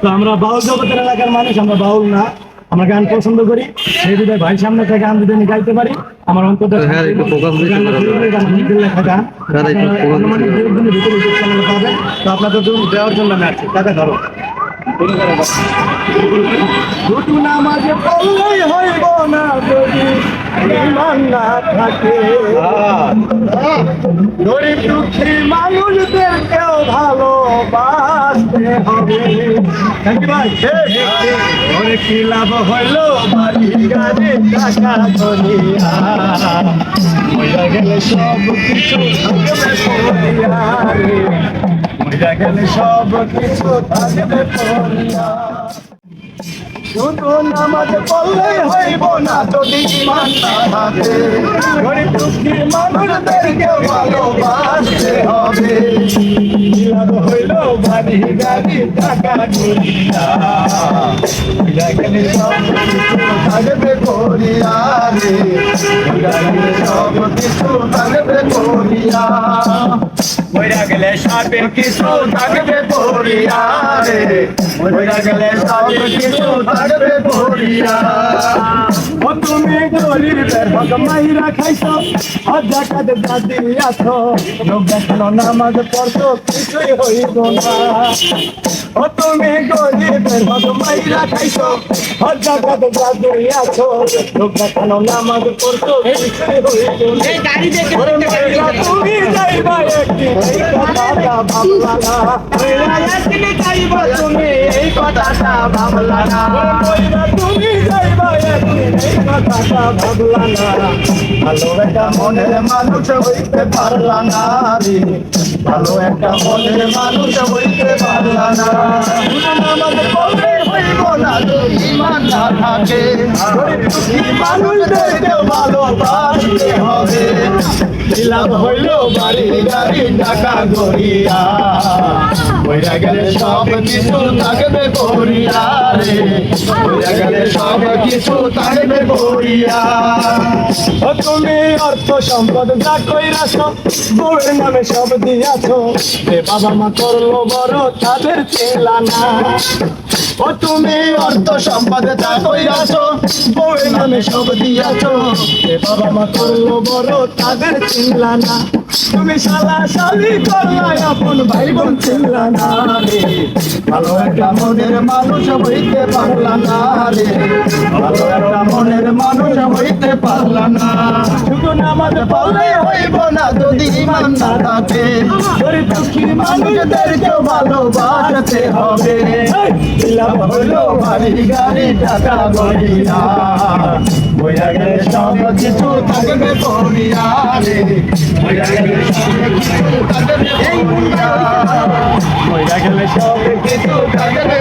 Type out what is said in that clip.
তো আমরা বাউল জগতের এলাকার মানুষ আমরা বাউল না। আমরা গান পছন্দ করি। সেই বিধায় ভাই সামনে থেকে গান যদি আমি গাইতে পারি আমার অন্তত হ্যাঁ, হ্যাঁ, চ্যানেলে পাবেন। তো আপনাদের জন্য দেওয়ার জন্য আমি আসছি টাকা ধরো। দুটো নামাজে পড়লেই হইব না যদি ইমান না থাকে। গরিব দুঃখী মানুষদেরকেও ভালোবাসতে হবে। ওরে কি লাভ হইল সব কিছু রে। গেলে সব নামাজ পড়লেই হইব যদি ইমান না থাকে গরিব দুঃখী মানুষদেরকে ভালোবাসতে হবে হইল বাড়ি গাড়ি টাকা করিয়া থাকবে করিয়া রে সব কিছু থাকবে করিয়া মইরা গেলে সব কিছু থাকবে করিয়া রে মইরা গেলে সব কিছু থাকবে করিয়া ও তুমি গরিবের হক মাইরা খাইছো হজ জাকাত দাদি আছো। লোক দেখানো নামাজ পড়তো কিছুই হইব না ও তুমি গরিবের হক মাইরা খাইছো হজ জাকাত দাদি লোক দেখানো নামাজ পড়তো কিছুই হইব না তুমি যাইবা ভাবলা না। তুমি এই কথাটা ভাবলা কথাটা ভাবলা না ভালো একটা মনের মানুষ হইতে পারলা না রে ভালো একটা মনের মানুষ হইতে পারলা না আমাদের বলতে হইব না যদি ইমান না থাকে মানুষদেরকে ভালোবাসতে হবে লাভ হইল বাড়ি গাড়ি টাকা গড়িয়া বইরা গেলে সব কিছু থাকবে রে। গেলে সব কিছু থাকবে করিয়া তুমি অর্থ সম্পদ যা কইরাছ, বউয়ের নামে সব দিয়াছ। যে বাবা মা করল বড় তাদের চেলা না ও তুমি অর্থ সম্পদ যা কইরাছ, বউয়ের নামে সব দিয়াছ। যে বাবা মা করল বড় তাদের চিনলা না তুমি শালা শালি করলা আপন ভাই বোন চিনলা না রে ভালো একটা মনের মানুষ হইতে পারলা না রে। ভালো একটা মনের মানুষ হইতে পারলা না। শুধু নামাজ পড়লে হইব না যদি ইমান না থাকে গরিব দুঃখী মানুষদেরকেও ভালোবাসতে হবে। লাভ হইল বাড়ি গাড়ি টাকা গড়িয়া বইয়া গেলে সব কিছু থাকবে পড়িয়া রে বইয়া গেলে সব কিছু থাকবে সব কিছু থাকবে রে